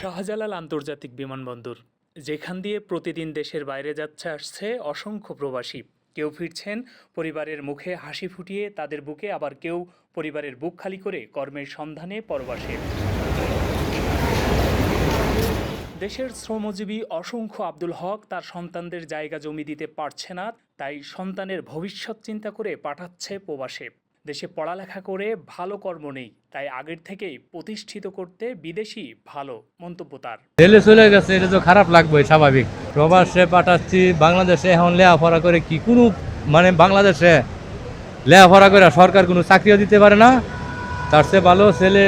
শাহজালাল আন্তর্জাতিক বিমানবন্দর, যেখান দিয়ে প্রতিদিন দেশের বাইরে যাচ্ছে আসছে অসংখ্য প্রবাসী। কেউ ফিরছেন, পরিবারের মুখে হাসি ফুটিয়ে তাদের বুকে, আবার কেউ পরিবারের বুক খালি করে কর্মের সন্ধানে পরবাসে। দেশের শ্রমজীবী অসংখ্য আব্দুল হক তার সন্তানদের জায়গা জমি দিতে পারছে না, তাই সন্তানের ভবিষ্যৎ চিন্তা করে পাঠাচ্ছে প্রবাসে। দেশে পড়ালেখা করে ভালো কর্ম নেই, তাই আগের থেকেই প্রতিষ্ঠিত করতে বিদেশি ভালো মন্তব্য তার। জেলে চলে গেছে, এটা তো খারাপ লাগবে স্বাভাবিক। প্রবাসে পাঠাচ্ছি, বাংলাদেশে এখন লেখাপড়া করে কি কোনো মানে বাংলাদেশে লেখাপড়া করে সরকার কোনো চাকরিও দিতে পারে না। তার চেয়ে ভালো ছেলে,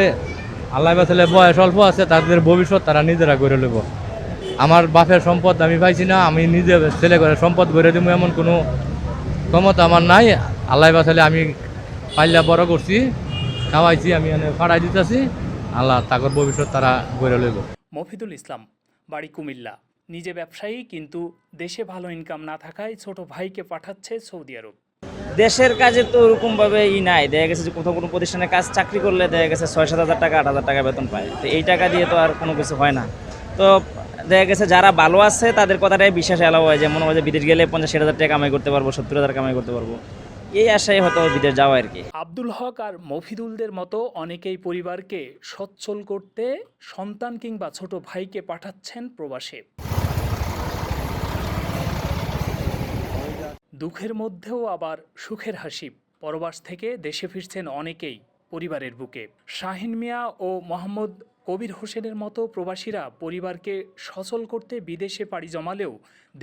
আল্লাহ ছেলে বয়স অল্প আছে, তাদের ভবিষ্যৎ তারা নিজেরা গড়ে নেব। আমার বাপের সম্পদ আমি পাইছি না, আমি নিজে ছেলে করে সম্পদ গড়ে দেবো এমন কোনো ক্ষমতা আমার নাই। আল্লাহ ছেলে আমি পাইলা বড় করছি খাওয়াইছি আমি ফাড়াই দিতেছি। আল্লাহ তাকর ভবিষ্যৎ তারা গড়ে লইব। মফিদুল ইসলাম বাড়ি কুমিল্লা। নিজে ব্যবসায়ী কিন্তু দেশে ভালো ইনকাম না থাকায় ছোট ভাইকে পাঠাচ্ছে সৌদি আরব। দেশের কাজে তো ওরকম ভাবে ই নাই। দেখা গেছে যে কোথাও কোনো প্রতিষ্ঠানে কাজ চাকরি করলে দেখা গেছে ছয় সাত হাজার টাকা আট হাজার টাকা বেতন পায়। তো এই টাকা দিয়ে তো আর কোনো কিছু হয় না। তো দেখা গেছে যারা ভালো আছে তাদের কথাটাই বিশ্বাস এলাও হয় যে মনে হয় যে বিদেশ গেলে পঞ্চাশ ষাট হাজার টাকা কামাই করতে পারব সত্তর হাজার কামাই করতে পারব। এই আশায় হয়তো বিদেশ যাওয়া আর কি। আব্দুল হক আর মফিদুলদের মতো অনেকেই পরিবারকে সচ্ছল করতে সন্তান কিংবা ছোট ভাইকে পাঠাচ্ছেন প্রবাসে। দুঃখের মধ্যেও আবার সুখের হাসি। পরবাস থেকে দেশে ফিরছেন অনেকেই পরিবারের বুকে। শাহিন মিয়া ও মোহাম্মদ কবির হোসেনের মতো প্রবাসীরা পরিবারকে সচল করতে বিদেশে পাড়ি জমালেও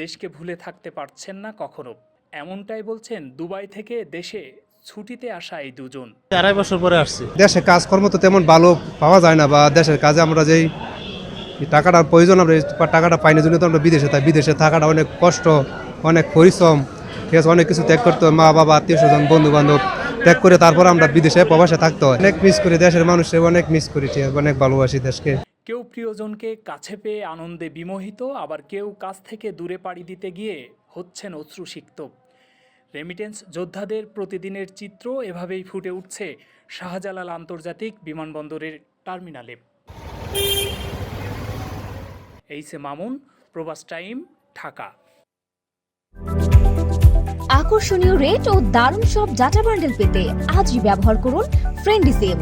দেশকে ভুলে থাকতে পারছেন না কখনো। এমনটাই বলছেন দুবাই থেকে দেশে ছুটিতে আসা এই দুজন। আড়াই বছর পরে আসছি। দেশে কাজকর্ম তো তেমন ভালো পাওয়া যায় না বা দেশের কাজে আমরা যেই টাকাটার প্রয়োজন আমরা টাকাটা পাই না জন্য তো আমরা বিদেশে তাই বিদেশে থাকাটা অনেক কষ্ট অনেক পরিশ্রম। ঠিক আছে অনেক কিছু ত্যাগ করতে হয় মা বাবা আত্মীয় স্বজন বন্ধু বান্ধব ত্যাগ করে তারপর আমরা বিদেশে প্রবাসে থাকতে হয়। অনেক মিস করি দেশের মানুষের অনেক মিস করি ঠিক আছে অনেক ভালোবাসি দেশকে। কেউ প্রিয়জনকে কাছে পেয়ে আনন্দে বিমোহিত আবার কেউ কাছ থেকে দূরে পাড়ি দিতে গিয়ে হচ্ছেন অশ্রুসিক্ত। রেমিটেন্স যোদ্ধাদের প্রতিদিনের চিত্র এভাবেই ফুটে উঠছে শাহজালাল আন্তর্জাতিক বিমানবন্দরের টার্মিনালে। এইসে মামুন, প্রবাস টাইম, ঢাকা। আকর্ষণীয় রেট ও দারুণ সব ডাটা বান্ডেল পেতে আজই ব্যবহার করুন ফ্রেন্ডি সিম